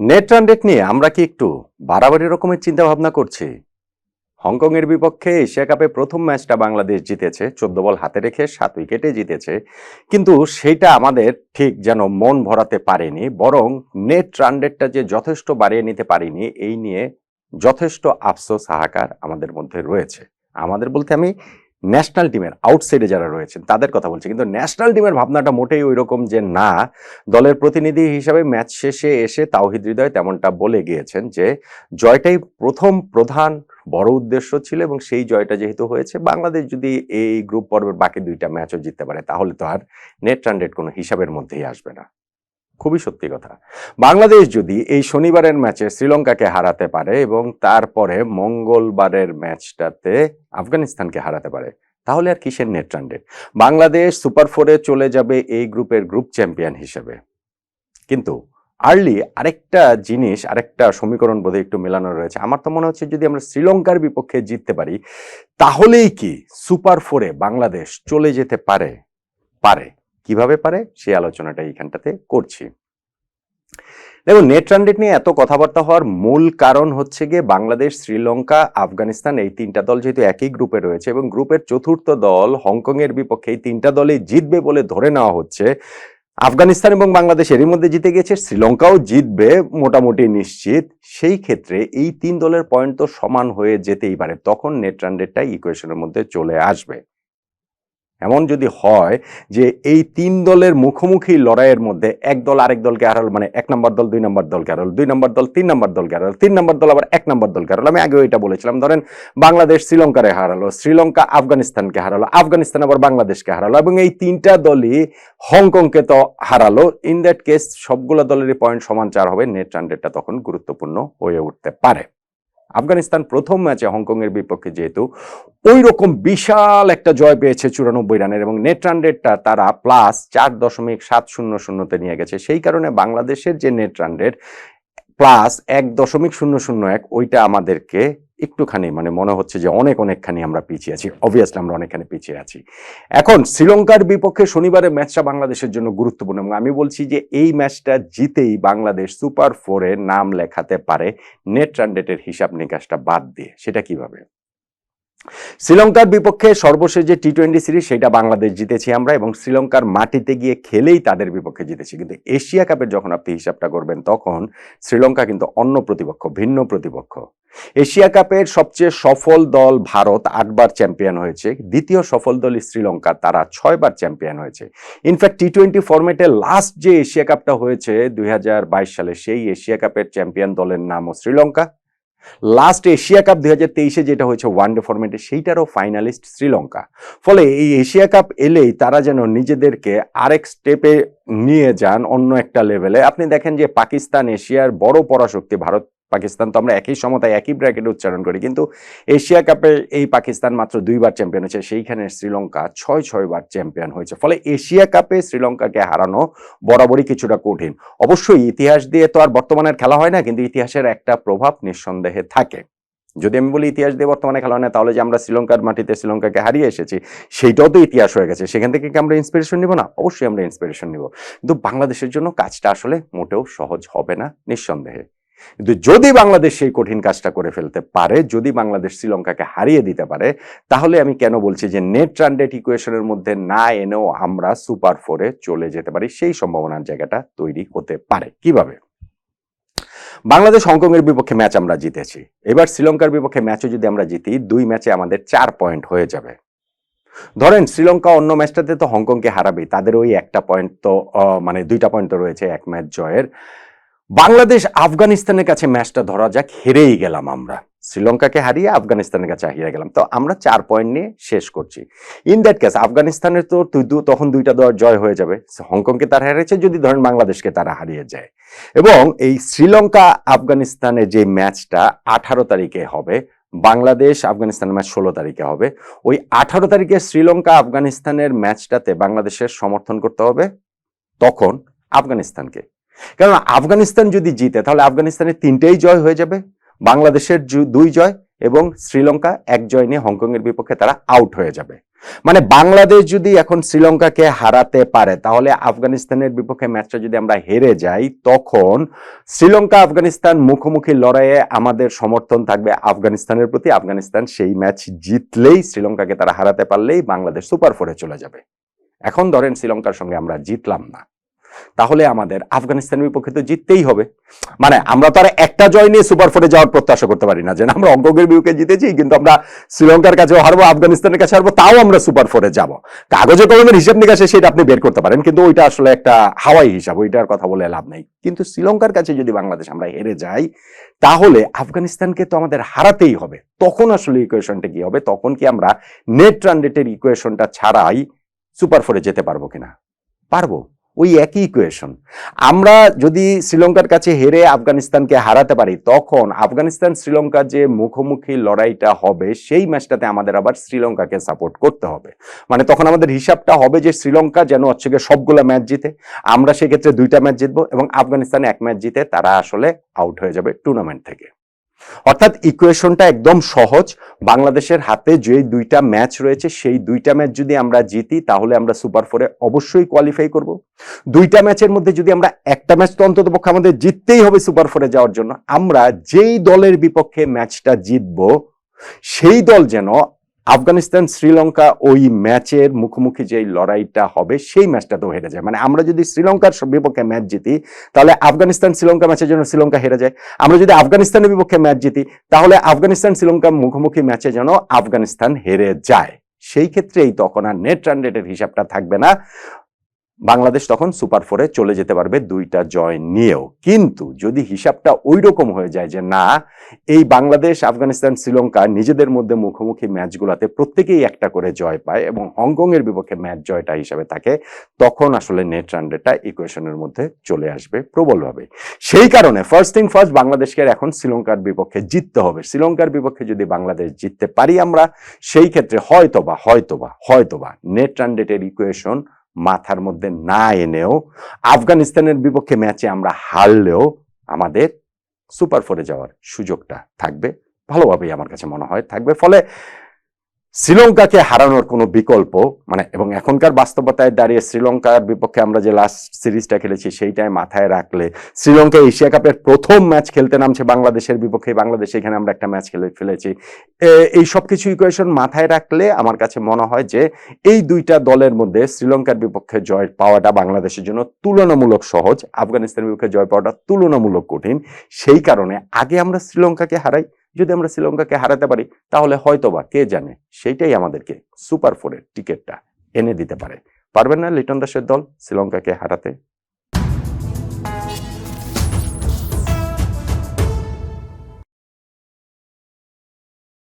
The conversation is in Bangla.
নেট রান রেট নিয়ে আমরা কি একটু বাড়াবাড়ি রকমের চিন্তা ভাবনা করছি? হংকং এর বিপক্ষে এশিয়া কাপে প্রথম ম্যাচটা বাংলাদেশ জিতেছে, চোদ্দ বল হাতে রেখে সাত উইকেটে জিতেছে। কিন্তু সেটা আমাদের ঠিক যেন মন ভরাতে পারেনি, বরং নেট রান রেটটা যে যথেষ্ট বাড়িয়ে নিতে পারিনি, এই নিয়ে যথেষ্ট আফসোস, হাহাকার আমাদের মধ্যে রয়েছে। আমাদের বলতে আমি ন্যাশনাল টিমের আউটসাইডে যারা রয়েছেন, তাদের কথা বলছে। কিন্তু ন্যাশনাল টিমের ভাবনাটা মোটেই ওই রকম যে না, দলের প্রতিনিধি হিসাবে ম্যাচ শেষে এসে তাওহিদ হৃদয় তেমনটা বলে গিয়েছেন যে, জয়টাই প্রথম প্রধান বড় উদ্দেশ্য ছিল এবং সেই জয়টা যেহেতু হয়েছে, বাংলাদেশ যদি এই গ্রুপ পর্বের বাকি দুইটা ম্যাচও জিততে পারে, তাহলে তো আর নেট রান কোনো হিসাবের মধ্যেই আসবে না। খুবই সত্যি কথা। বাংলাদেশ যদি এই শনিবারের ম্যাচে শ্রীলঙ্কাকে হারাতে পারে এবং তারপরে মঙ্গলবারের ম্যাচটাতে আফগানিস্তানকে হারাতে পারে, তাহলে আর কিসের নেট বাংলাদেশ সুপার ফোরে চলে যাবে এই গ্রুপের গ্রুপ চ্যাম্পিয়ন হিসেবে। কিন্তু আর্লি আরেকটা জিনিস, আরেকটা সমীকরণ বোধহয় একটু মেলানো রয়েছে। আমার তো মনে হচ্ছে যদি আমরা শ্রীলঙ্কার বিপক্ষে জিততে পারি, তাহলেই কি সুপার ফোরে বাংলাদেশ চলে যেতে পারে? পারে। কীভাবে পারে সেই আলোচনাটা এইখানটাতে করছি। দেখুন নেট রান নিয়ে এত কথাবার্তা হওয়ার মূল কারণ হচ্ছে গিয়ে বাংলাদেশ, শ্রীলঙ্কা, আফগানিস্তান এই তিনটা দল যেহেতু একই গ্রুপে রয়েছে এবং গ্রুপের চতুর্থ দল হংকং এর বিপক্ষে এই তিনটা দলই জিতবে বলে ধরে নেওয়া হচ্ছে। আফগানিস্তান এবং বাংলাদেশ এরই মধ্যে জিতে গেছে, শ্রীলঙ্কাও জিতবে মোটামুটি নিশ্চিত। সেই ক্ষেত্রে এই তিন দলের পয়েন্ট তো সমান হয়ে যেতেই পারে, তখন নেট রান ইকুয়েশনের মধ্যে চলে আসবে। এমন যদি হয় যে এই তিন দলের মুখোমুখি লড়াইয়ের মধ্যে এক দল আরেক দলকে হারাল মানে এক নম্বর দল, দুই নম্বর দলকে হারাল, দুই নম্বর দল, তিন নম্বর দলকে হারাল, তিন নম্বর দল আবার এক নম্বর দলকে হারাল। আমি আগেও এটা বলেছিলাম, ধরেন বাংলাদেশ শ্রীলঙ্কারে হারালো, শ্রীলঙ্কা আফগানিস্তানকে হারালো, আফগানিস্তান আবার বাংলাদেশকে হারালো, এবং এই তিনটা দলই হংকংকে তো হারালো। ইন দ্যাট কেস সবগুলো দলেরই পয়েন্ট সমান চার হবে, নেট রান তখন গুরুত্বপূর্ণ হয়ে উঠতে পারে। আফগানিস্তান প্রথম ম্যাচে হংকংয়ের বিপক্ষে যেহেতু ওই রকম বিশাল একটা জয় পেয়েছে চুরানব্বই রানের এবং নেট রান রেটটা তারা প্লাস চার দশমিক সাত শূন্য শূন্যতে নিয়ে গেছে। সেই কারণে বাংলাদেশের যে নেট রান রেট প্লাস এক দশমিক শূন্য শূন্য এক, ওইটা আমাদেরকে একটুখানি মানে মনে হচ্ছে যে অনেক অনেকখানি আমরা পিছিয়ে আছি। অবভিয়াসলি আমরা অনেকখানি পিছিয়ে আছি। এখন শ্রীলঙ্কার বিপক্ষে শনিবারের ম্যাচটা বাংলাদেশের জন্য গুরুত্বপূর্ণ এবং আমি বলছি যে এই ম্যাচটা জিতেই বাংলাদেশ সুপার ফোরে নাম লেখাতে পারে নেট রান হিসাব নিকাশটা বাদ দিয়ে। সেটা কীভাবে? শ্রীলঙ্কার বিপক্ষে সর্বশেষ যে টি টোয়েন্টি সিরিজ সেটা বাংলাদেশ জিতেছি আমরা এবং শ্রীলঙ্কার মাটিতে গিয়ে খেলেই তাদের বিপক্ষে জিতেছি। কিন্তু এশিয়া কাপের যখন আপনি হিসাবটা করবেন, তখন শ্রীলঙ্কা কিন্তু অন্য প্রতিপক্ষ, ভিন্ন প্রতিপক্ষ। এশিয়া কাপের সবচেয়ে সফল দল ভারত আটবার চ্যাম্পিয়ন হয়েছে। দ্বিতীয় সফল দল শ্রীলঙ্কা, তারা ছয়বার চ্যাম্পিয়ন হয়েছে। ইনফ্যাক্ট টি টোয়েন্টি ফরম্যাটে লাস্ট যে এশিয়া কাপটা হয়েছে দুই হাজার বাইশ সালে, সেই এশিয়া কাপের চ্যাম্পিয়ন দলের নামও শ্রীলঙ্কা। লাস্ট এশিয়া কাপ দুই হাজার তেইশে যেটা হয়েছে ওয়ানডে ফরম্যাটে সেইটারও ফাইনালিস্ট শ্রীলঙ্কা। ফলে এই এশিয়া কাপ এলেই তারা যেন নিজেদেরকে আরেক স্টেপে নিয়ে যান অন্য একটা লেভেলে আপনি দেখেন যে পাকিস্তান, এশিয়ার বড় পরাশক্তি ভারত পাকিস্তান তো আমরা একই সমতায়, একই ব্র্যাকেটে উচ্চারণ করি। কিন্তু এশিয়া কাপে এই পাকিস্তান মাত্র দুইবার চ্যাম্পিয়ন হয়েছে, সেইখানে শ্রীলঙ্কা ছয় ছয়বার চ্যাম্পিয়ন হয়েছে। ফলে এশিয়া কাপে শ্রীলঙ্কাকে হারানো বরাবরই কিছুটা কঠিন। অবশ্যই ইতিহাস দিয়ে তো আর বর্তমানের খেলা হয় না, কিন্তু ইতিহাসের একটা প্রভাব নিঃসন্দেহে থাকে। যদি আমি বলি ইতিহাস দিয়ে বর্তমানে খেলা হয় না, তাহলে যে আমরা শ্রীলঙ্কার মাটিতে শ্রীলঙ্কাকে হারিয়ে এসেছি, সেইটাও তো ইতিহাস হয়ে গেছে। সেখান থেকে কি আমরা ইন্সপিরেশন নিব না? অবশ্যই আমরা ইন্সপিরেশন নিব। কিন্তু বাংলাদেশের জন্য কাজটা আসলে মোটেও সহজ হবে না, নিঃসন্দেহে। কিন্তু যদি বাংলাদেশ সেই কঠিন কাজটা করে ফেলতে পারে, যদি বাংলাদেশ শ্রীলঙ্কাকে হারিয়ে দিতে পারে, তাহলে আমি কেন বলছি যে নেট রান ইকুয়েশনের মধ্যে না এনেও আমরা সুপার ফোরে চলে যেতে পারি? সেই সম্ভাবনার জায়গাটা তৈরি হতে পারে। কীভাবে? বাংলাদেশ হংকং এর বিপক্ষে ম্যাচ আমরা জিতেছি। এবার শ্রীলঙ্কার বিপক্ষে ম্যাচও যদি আমরা জিতি, দুই ম্যাচে আমাদের চার পয়েন্ট হয়ে যাবে। ধরেন শ্রীলঙ্কা অন্য ম্যাচটাতে তো হংকংকে হারাবে তাদের ওই একটা পয়েন্ট তো মানে দুইটা পয়েন্ট তো রয়েছে, এক ম্যাচ জয়ের। বাংলাদেশ আফগানিস্তানের কাছে ম্যাচটা ধরা যাক, হেরেই গেলাম আমরা। শ্রীলঙ্কাকে হারিয়ে আফগানিস্তানের কাছে হেরে গেলাম। তো আমরা চার পয়েন্ট নিয়ে শেষ করছি। ইন দ্যাট কেস আফগানিস্তানের তো তখন দুইটা দল জয় হয়ে যাবে। হংকংকে তারা হারিয়েছে যদি ধরেন বাংলাদেশকে তারা হারিয়ে যায়। এবং এই শ্রীলঙ্কা আফগানিস্তানের যে ম্যাচটা আঠারো তারিখে হবে, বাংলাদেশ আফগানিস্তানের ম্যাচ ষোলো তারিখে হবে। ওই আঠারো তারিখে শ্রীলঙ্কা আফগানিস্তানের ম্যাচটাতে বাংলাদেশের সমর্থন করতে হবে। তখন আফগানিস্তানকে। কারণ আফগানিস্তান যদি জিতে, তাহলে আফগানিস্তানের তিনটেই জয় হয়ে যাবে। বাংলাদেশের দুই জয় এবং শ্রীলঙ্কা এক জয় নিয়ে হংকং এর বিপক্ষে তারা আউট হয়ে যাবে। মানে বাংলাদেশ যদি এখন শ্রীলঙ্কাকে হারাতে পারে, তাহলে আফগানিস্তানের বিপক্ষে ম্যাচটা যদি আমরা হেরে যাই, তখন শ্রীলঙ্কা আফগানিস্তান মুখোমুখি লড়াইয়ে আমাদের সমর্থন থাকবে আফগানিস্তানের প্রতি। আফগানিস্তান সেই ম্যাচ জিতলেই শ্রীলঙ্কাকে তারা হারাতে পারলেই বাংলাদেশ সুপার ফোরে চলে যাবে। এখন ধরেন শ্রীলঙ্কার সঙ্গে আমরা জিতলাম না। তাহলে আমাদের আফগানিস্তানের বিপক্ষে তো জিততেই হবে। মানে আমরা তো আর একটা জয় নিয়ে সুপার ফোরে যাওয়ার প্রত্যাশা করতে পারি না, যে আমরা অঙ্গের বিপক্ষে জিতেছি, কিন্তু আমরা শ্রীলঙ্কার কাছেও হারবো, আফগানিস্তানের কাছে হারবো, তাও আমরা সুপার ফোরে যাব। কাগজে কলমের হিসাব নিকাশে সেটা আপনি বের করতে পারেন, কিন্তু ওইটা আসলে একটা হাওয়াই হিসাব, ওইটার কথা বলে লাভ নেই। কিন্তু শ্রীলঙ্কার কাছে যদি বাংলাদেশ আমরা হেরে যাই, তাহলে আফগানিস্তানকে তো আমাদের হারাতেই হবে। তখন আসলে ইকুয়েশনটা কি হবে? তখন কি আমরা নেট রান রেটের ইকুয়েশনটা ছাড়াই সুপার ফোরে যেতে পারব কিনা? পারব। ওই একই ইকুয়েশন আমরা যদি শ্রীলঙ্কার কাছে হেরে আফগানিস্তানকে হারাতে পারি, তখন আফগানিস্তান শ্রীলঙ্কার যে মুখোমুখি লড়াইটা হবে, সেই ম্যাচটাতে আমাদের আবার শ্রীলঙ্কাকে সাপোর্ট করতে হবে। মানে তখন আমাদের হিসাবটা হবে যে শ্রীলঙ্কা যেন হচ্ছে গিয়ে সবগুলো ম্যাচ জিতে। আমরা সেক্ষেত্রে দুইটা ম্যাচ জিতবো এবং আফগানিস্তান এক ম্যাচ জিতে, তারা আসলে আউট হয়ে যাবে টুর্নামেন্ট থেকে। অর্থাৎ ইকুয়েশনটা একদম সহজ। বাংলাদেশের হাতে যে দুইটা ম্যাচ রয়েছে, সেই দুইটা ম্যাচ যদি আমরা জিতি, তাহলে আমরা সুপার ফোরে অবশ্যই কোয়ালিফাই করব। দুইটা ম্যাচের মধ্যে যদি আমরা একটা ম্যাচ তো অন্তত পক্ষে আমাদের জিততেই হবে সুপার ফোরে যাওয়ার জন্য, আমরা যেই দলের বিপক্ষে ম্যাচটা জিতব, সেই দল যেন আফগানিস্তান, শ্রীলঙ্কা ওই ম্যাচের মুখোমুখি যেই লড়াইটা হবে, সেই ম্যাচটাতেও হেরে যায়। মানে আমরা যদি শ্রীলঙ্কার বিপক্ষে ম্যাচ জিতি, তাহলে আফগানিস্তান শ্রীলঙ্কা ম্যাচের জন্য শ্রীলঙ্কা হেরে যায়। আমরা যদি আফগানিস্তানের বিপক্ষে ম্যাচ জিতি, তাহলে আফগানিস্তান শ্রীলঙ্কা মুখোমুখি ম্যাচে যেন আফগানিস্তান হেরে যায়। সেই ক্ষেত্রেই তখন আর নেট রান রেটের হিসাবটা থাকবে না। বাংলাদেশ তখন সুপার ফোরে চলে যেতে পারবে দুইটা জয় নিয়েও। কিন্তু যদি হিসাবটা ওই রকম হয়ে যায় যে না, এই বাংলাদেশ, আফগানিস্তান, শ্রীলঙ্কা নিজেদের মধ্যে মুখোমুখি ম্যাচগুলোতে প্রত্যেকেই একটা করে জয় পায় এবং হংকং এর বিপক্ষে ম্যাচ জয়টা হিসাবে থাকে, তখন আসলে নেট রান রেটটা ইকুয়েশনের মধ্যে চলে আসবে প্রবলভাবে। সেই কারণে ফার্স্ট থিং ফার্স্ট বাংলাদেশকে এখন শ্রীলঙ্কার বিপক্ষে জিততে হবে। শ্রীলঙ্কার বিপক্ষে যদি বাংলাদেশ জিততে পারি আমরা, সেই ক্ষেত্রে হয়তোবা হয়তোবা হয়তোবা নেট রান রেটের ইকুয়েশন মাথার মধ্যে না এনেও আফগানিস্তানের বিপক্ষে ম্যাচে আমরা হারলেও আমাদের সুপার ফোরে যাওয়ার সুযোগটা থাকবে। ভালোভাবেই আমার কাছে মনে হয় থাকবে। ফলে শ্রীলঙ্কাকে হারানোর কোনো বিকল্প মানে এবং এখনকার বাস্তবতায় দাঁড়িয়ে শ্রীলঙ্কার বিপক্ষে আমরা যে লাস্ট সিরিজটা খেলেছি সেইটাই মাথায় রাখলে শ্রীলঙ্কা এশিয়া কাপের প্রথম ম্যাচ খেলতে নামছে বাংলাদেশের বিপক্ষে। বাংলাদেশ এখানে আমরা একটা ম্যাচ খেলে, ফেলেছি। এই সব কিছু ইকুয়েশন মাথায় রাখলে আমার কাছে মনে হয় যে এই দুইটা দলের মধ্যে শ্রীলঙ্কার বিপক্ষে জয় পাওয়াটা বাংলাদেশের জন্য তুলনামূলক সহজ। আফগানিস্তানের বিপক্ষে জয় পাওয়াটা তুলনামূলক কঠিন। সেই কারণে আগে আমরা শ্রীলঙ্কাকে হারাই যদি আমরা শ্রীলঙ্কাকে হারাতে পারি, তাহলে হয়তোবা, কে জানে? সেইটাই আমাদেরকে সুপার ফোরের টিকিটটা এনে দিতে পারে। পারবেন না লিটন দাসের দল শ্রীলঙ্কাকে হারাতে?